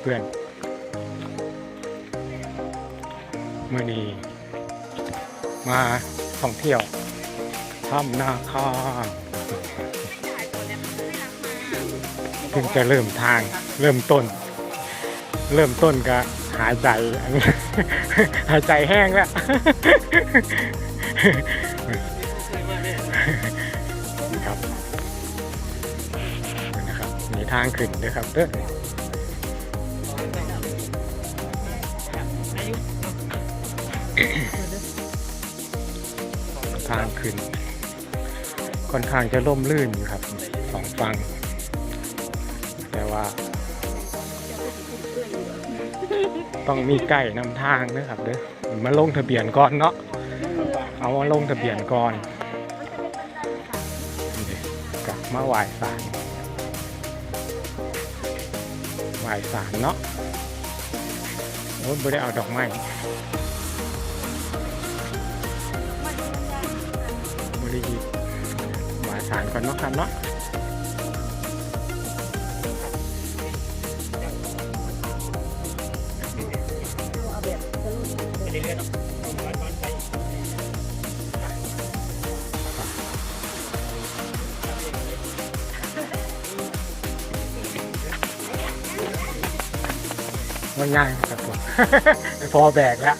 เพื่อนเมื่อนี้มาท่องเที่ยวถ้ำนาคาเพิ่งจะเริ่มทางเริ่มต้น เริ่มต้นก็หายใจ หายใจแห้งแล้วนะครับนะครับมีทางขึ้นด้วยครับเด้อ ทางขึ้น ค่อนข้างจะล่มลื่นอยู่ครับสองฝั่งแต่ว่า ต้องมีไก่นำทางนะครับเด้อมาลงทะเบียนก่อนเนาะเอามาลงทะเบียนก่อนกลับมาไหว้ศาลไหว้ศาลเนาะโอ้ยไม่ได้เอาดอกไม้ ก่อนเนาะครับเนาะง่ายครับผมพอแบกแล้ว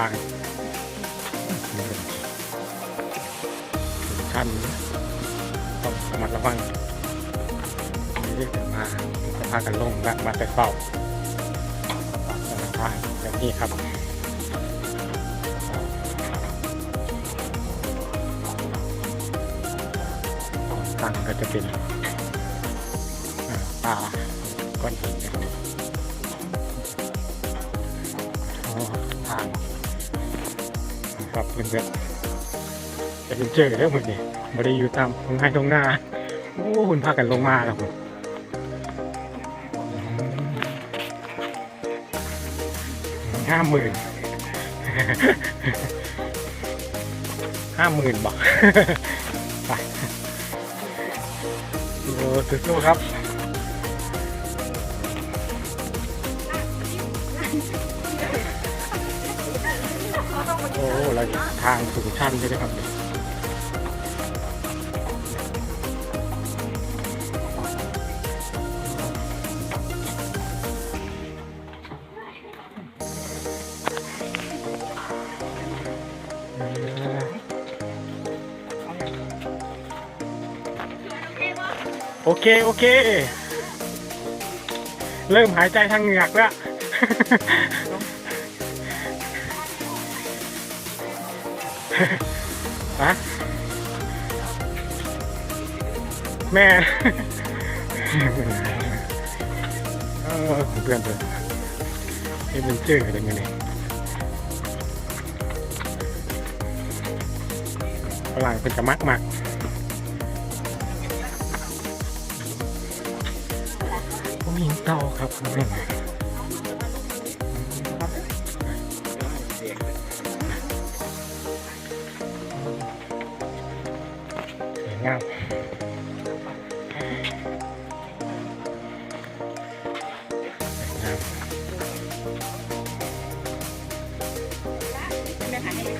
ระยะทางชันต้องระมัดระวังนี่เรียกมาจะพากันลงและมาแต่เฝ้าธนาคารแบบนี้ครับทางก็จะเป็นป่าก้อนหินนะครับทาง ครับเพื่อนๆจะเจอแล้วหมดนี่ไม่ได้อยู่ตามตรงไห้ตรงหน้า โอ้คุณพากันลงมาครับผมห้าหมื่นห้าหมื่นบอกไปโอ้สู้ๆครับ ทางสูงชันด้วยนะครับโอเค โอเค เริ่มหายใจทางเหงือกแล้ว แม่เพื่อนเพื่อนนี่เป็นชื่ออะไรเงี้ยนี่ฝรั่งเป็นกระมักมากผมยิงเต่าครับ ยวหันให้ดู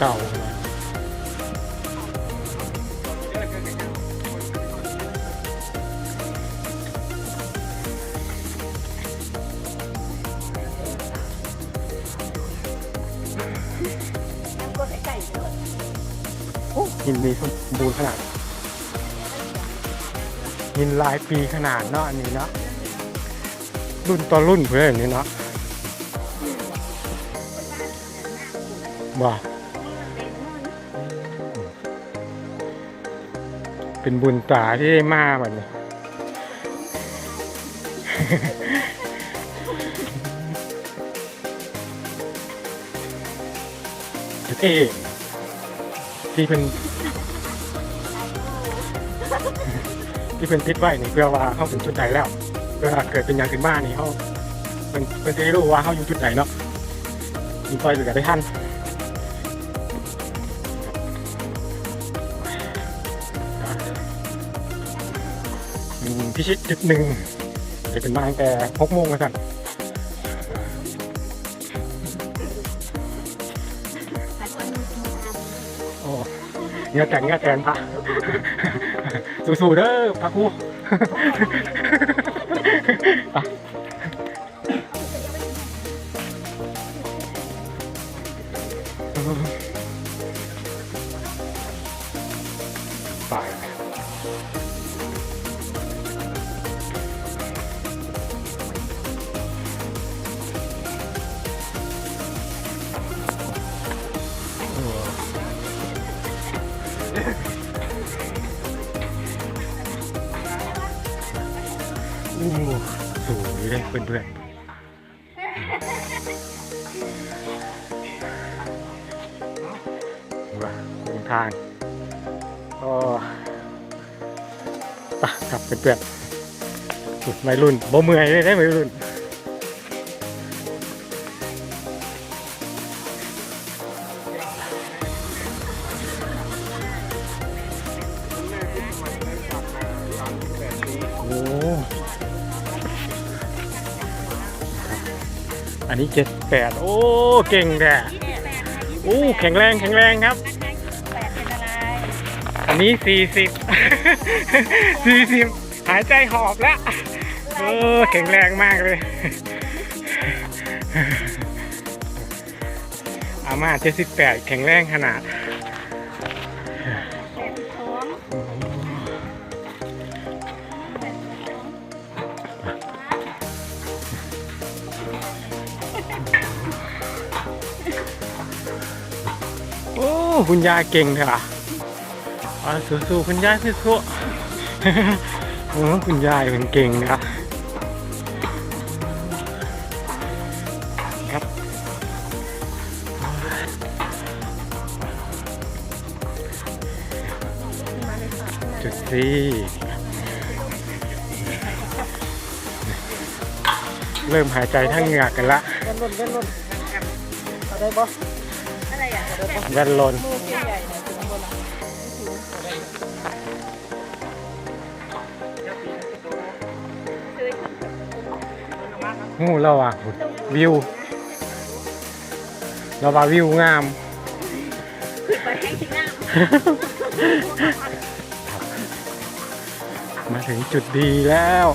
Tell ใส่ไก่ด้ยหินมีสมบูรณ์ขนาดหินลายปีขนาดเนาะอันนี้เนาะ รุ่นต่อรุ่นเพื่อนนี่นะบ่เป็นบุญตาที่ได้มาแบบนี้เท่ที่เป็นที่เป็นติดไว้นี่เพื่อว่าเข้าถึงจุดใดแล้ว พื่อเกิดเป็นอย่างขึ้นมานี่เขาเป็นเป็นจะได้รู้ว่าเขาอยู่จุดไหนเนาะมีไฟเหลือได้ทันอืมพิชิตจุดหนึ่งเดี๋ยวเป็นมาตั้งแต่หกโมงมาสั่นโอ้เงือแตงเงือแตนพระสู้ๆเด้อพระคู่ รู เพื่อนๆว่าเดินทาง ก็ตักกับเพื่อนๆสุดไม่รุ่นบ่เมื่อยเลยได้ไม่รุ่น อันนี้เจ็ดแปดโอ้เก่งแท้โอ้แข็งแรงแข็งแรงครับ อันนี้สี่สิบสี่สิบหายใจหอบแล้วเออแข็งแรงมากเลย อาม่าเจ็ดสิบแปดแข็งแรงขนาด คุณยายเก่งเถอะอะสู้ๆคุณยายสู้ๆโอ้คุณยายเป็นเก่งนะครับครับจุดสี่เริ่มหายใจทั้งเหงือกกันละเล่นรุ่นเล่นรุ่นเอาได้บ่อะไรอะแว่นลนมือใหญ่ๆหน่อยถึงบนหลังหูเราอะวิว เราว่าวิวงามไปให้ที่หน้ามาถึงจุดดีแล้ว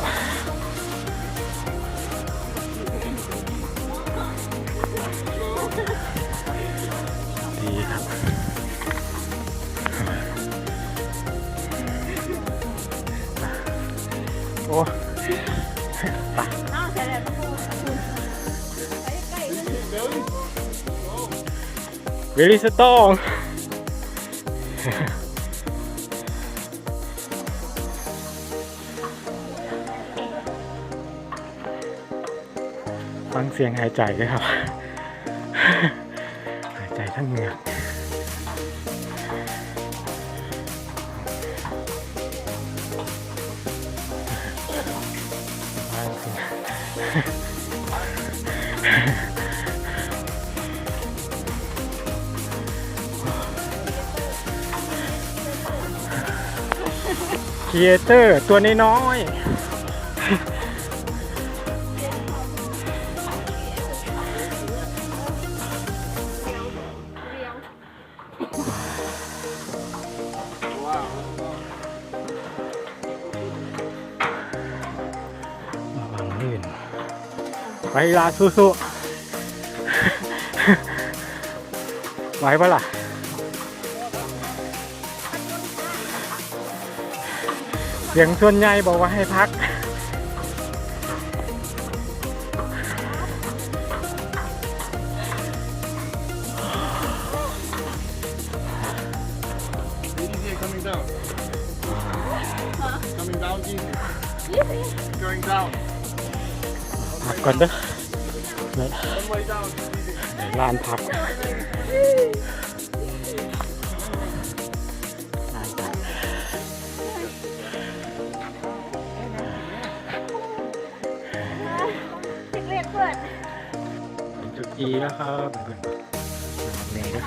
โอ้ไปใกล้ๆเวลิสตองฟังเสียงหายใจด้วยครับ ฟังเสียงครีเอเตอร์ตัวน้อยๆ ไปลาสู้ๆไหวปะล่ะเสียงส่วนใหญ่บอกว่าให้พัก ก่อนเด้อลานพักจุดดีนะครับเพื่อนๆนี่นะ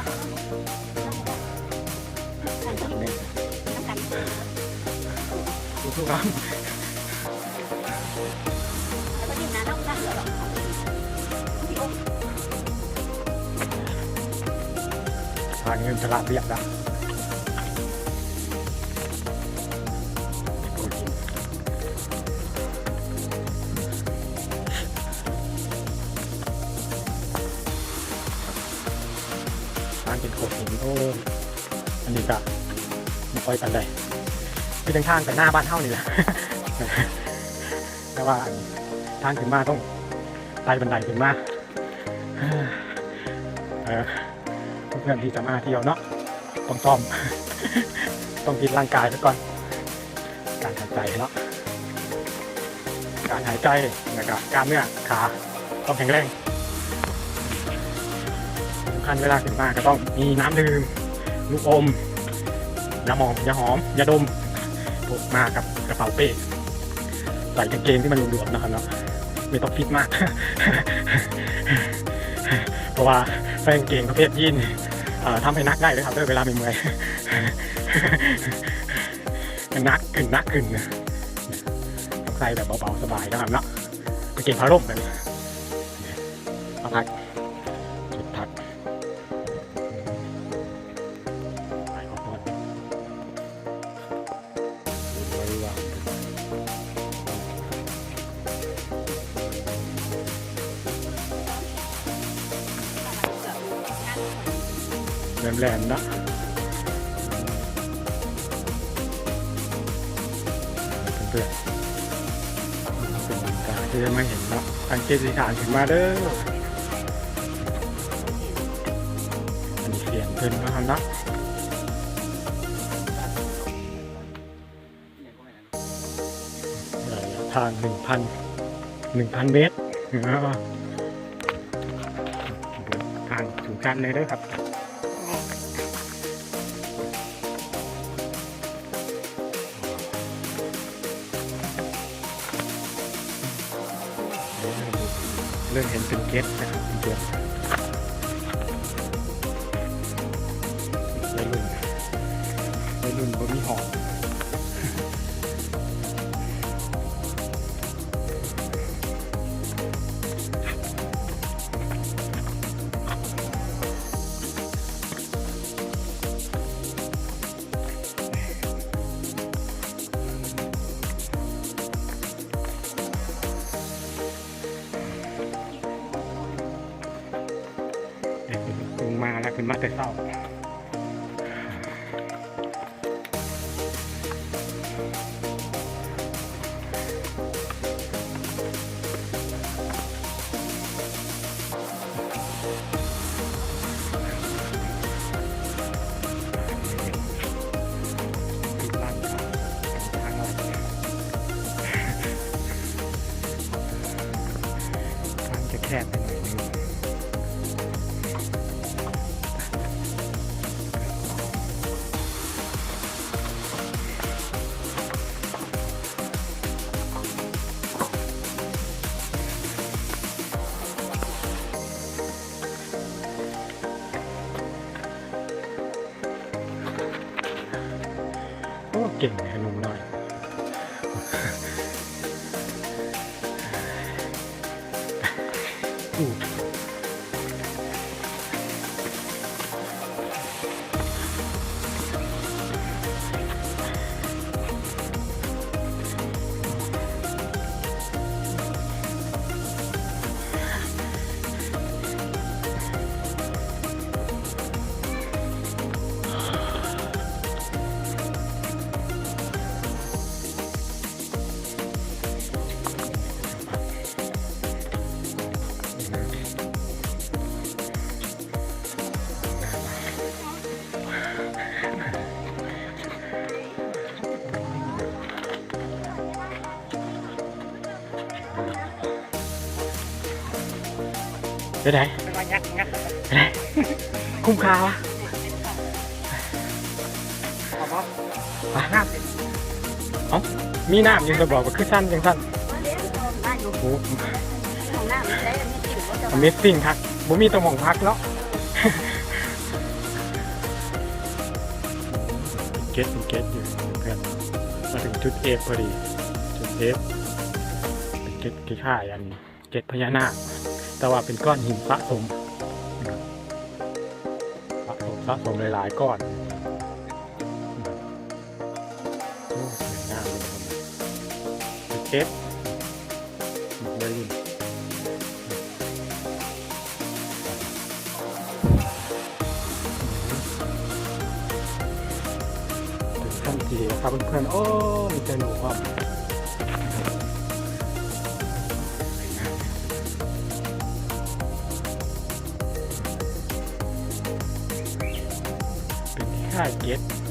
นี่ทุกครั้ เงินตลาดเรียบนะทางเป็นโขดหินโอ้อันนี้ก็ไม่ค่อยกันเลยคือทางทางแต่หน้าบ้านเท่านี่แหละแต่ว่าทางขึ้นมาต้องไต่บันไดขึ้นมา เพื่อนที่จะมาเที่ยวเนาะต้องซ่อม ต้องกินร่างกายซะก่อน การหายใจเนาะการหายใจนะครับกล้ามเนื้อขาต้องแข็งแรงสำคัญเวลาขึ้นมาก็ต้องมีน้ำดื่มลูกอมยาหมองยาหอมยาดมพกมากับกระเป๋าเป้ใส่กางเกงที่มันหลวมๆนะครับเนาะไม่ต้องฟิตมาก เพราะว่าใส่เกงประเภทยีนเอ่อ ทำให้นักได้เลยครับเวลาไม่เมื่อยนักขึ้นนักขึ้นนะใส่แบบเบาๆสบายนะครับเนาะกางเกงผ้าร่มแบบนี้ แหลมๆนะเพื่อนๆเป็นบรรยากาศที่ไม่เห็นเนาะทางเจดีฐานถึงมาเด้ออันดีเสียงเพิ่นนะครับเนาะระยะทางหนึ่งพันหนึ่งพันเมตรทางสูงชันเลยเด้อครับ เริ่มเห็นเป็นเกตนะครับเพื่อนวัย งมาแล้วเป็นมาแต่เศร้าที่บ้านเขาทางเราทางจะแค อู้ ไปไหนไปไหนคุ้มค่าวะน้าเอ้ามีหน้ายังจะบอกว่าคือสั้นยังสั้นโอ้โหเมสซิ่งครับบ่มีตะหม่องพักเนาะเก็ตเก็ตอยู่เพื่อนมาถึงจุดเอฟพอดี จุดเอฟเก็ตกี่ข่ายอันเก็ตพญานาค แต่ว่าเป็นก้อนหินสะสมสะสมสะสมหลายๆก้อนสงามเลยเก็บเท่านทีนะครับเพื่อนๆโอ้มีใจหนูครับ tag, get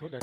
Số đã.